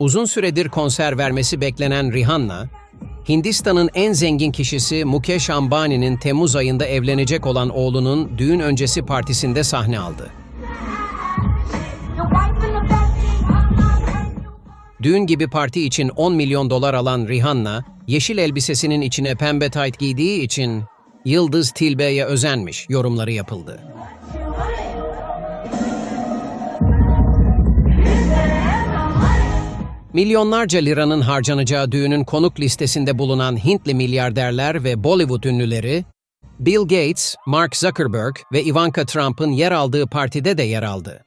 Uzun süredir konser vermesi beklenen Rihanna, Hindistan'ın en zengin kişisi Mukesh Ambani'nin Temmuz ayında evlenecek olan oğlunun düğün öncesi partisinde sahne aldı. Düğün gibi parti için 10 milyon dolar alan Rihanna, yeşil elbisesinin içine pembe tayt giydiği için Yıldız Tilbe'ye özenmiş yorumları yapıldı. Milyonlarca liranın harcanacağı düğünün konuk listesinde bulunan Hintli milyarderler ve Bollywood ünlüleri, Bill Gates, Mark Zuckerberg ve Ivanka Trump'ın yer aldığı partide de yer aldı.